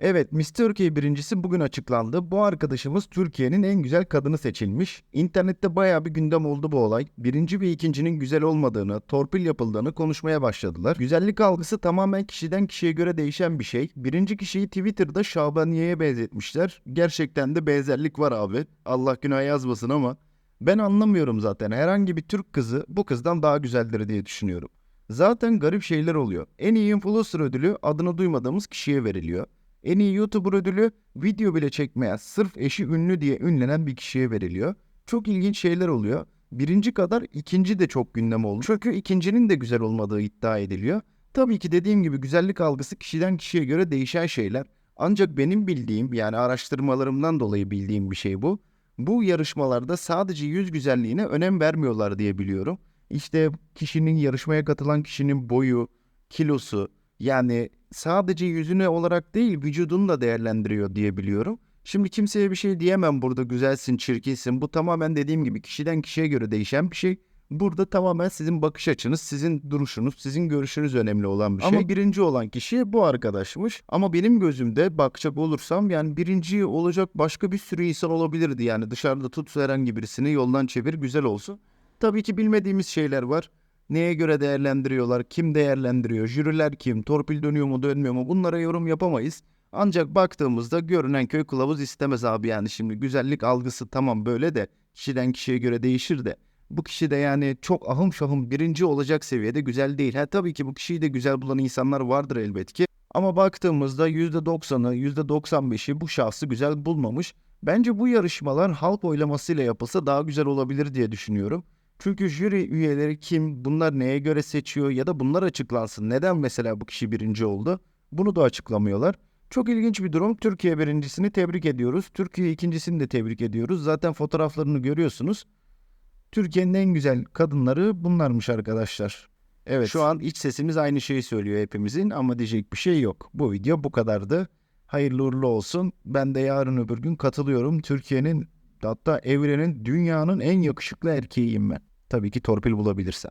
Evet, Miss Türkiye birincisi bugün açıklandı. Bu arkadaşımız Türkiye'nin en güzel kadını seçilmiş. İnternette bayağı bir gündem oldu bu olay. Birinci ve ikincinin güzel olmadığını, torpil yapıldığını konuşmaya başladılar. Güzellik algısı tamamen kişiden kişiye göre değişen bir şey. Birinci kişiyi Twitter'da Şabaniye'ye benzetmişler. Gerçekten de benzerlik var abi. Allah günah yazmasın ama ben anlamıyorum zaten. Herhangi bir Türk kızı bu kızdan daha güzeldir diye düşünüyorum. Zaten garip şeyler oluyor. En iyi influencer ödülü adını duymadığımız kişiye veriliyor. En iyi YouTuber ödülü video bile çekmeyen, sırf eşi ünlü diye ünlenen bir kişiye veriliyor. Çok ilginç şeyler oluyor. Birinci kadar ikinci de çok gündem oldu. Çünkü ikincinin de güzel olmadığı iddia ediliyor. Tabii ki dediğim gibi güzellik algısı kişiden kişiye göre değişen şeyler. Ancak benim bildiğim yani araştırmalarımdan dolayı bildiğim bir şey bu. Bu yarışmalarda sadece yüz güzelliğine önem vermiyorlar diye biliyorum. İşte kişinin yarışmaya katılan kişinin boyu, kilosu yani sadece yüzüne olarak değil vücudunu da değerlendiriyor diye biliyorum. Şimdi kimseye bir şey diyemem burada güzelsin, çirkinsin. Bu tamamen dediğim gibi kişiden kişiye göre değişen bir şey. Burada tamamen sizin bakış açınız, sizin duruşunuz, sizin görüşünüz önemli olan bir şey. Ama birinci olan kişi bu arkadaşmış. Ama benim gözümde bakacak olursam yani birinci olacak başka bir sürü insan olabilirdi. Yani dışarıda tut herhangi birisini yoldan çevir güzel olsun. Tabii ki bilmediğimiz şeyler var. Neye göre değerlendiriyorlar? Kim değerlendiriyor? Jüriler kim? Torpil dönüyor mu dönmüyor mu? Bunlara yorum yapamayız. Ancak baktığımızda görünen köy kılavuz istemez abi yani şimdi güzellik algısı tamam böyle de kişiden kişiye göre değişir de bu kişi de yani çok ahım şahım birinci olacak seviyede güzel değil. Ha tabii ki bu kişiyi de güzel bulan insanlar vardır elbet ki. Ama baktığımızda %90'ı %95'i bu şahsı güzel bulmamış. Bence bu yarışmalar halk oylamasıyla yapılsa daha güzel olabilir diye düşünüyorum. Çünkü jüri üyeleri kim, bunlar neye göre seçiyor ya da bunlar açıklansın. Neden mesela bu kişi birinci oldu? Bunu da açıklamıyorlar. Çok ilginç bir durum. Türkiye birincisini tebrik ediyoruz. Türkiye ikincisini de tebrik ediyoruz. Zaten fotoğraflarını görüyorsunuz. Türkiye'nin en güzel kadınları bunlarmış arkadaşlar. Evet şu an iç sesimiz aynı şeyi söylüyor hepimizin ama diyecek bir şey yok. Bu video bu kadardı. Hayırlı uğurlu olsun. Ben de yarın öbür gün katılıyorum. Türkiye'nin hatta evrenin dünyanın en yakışıklı erkeğiyim ben. Tabii ki torpil bulabilirsem.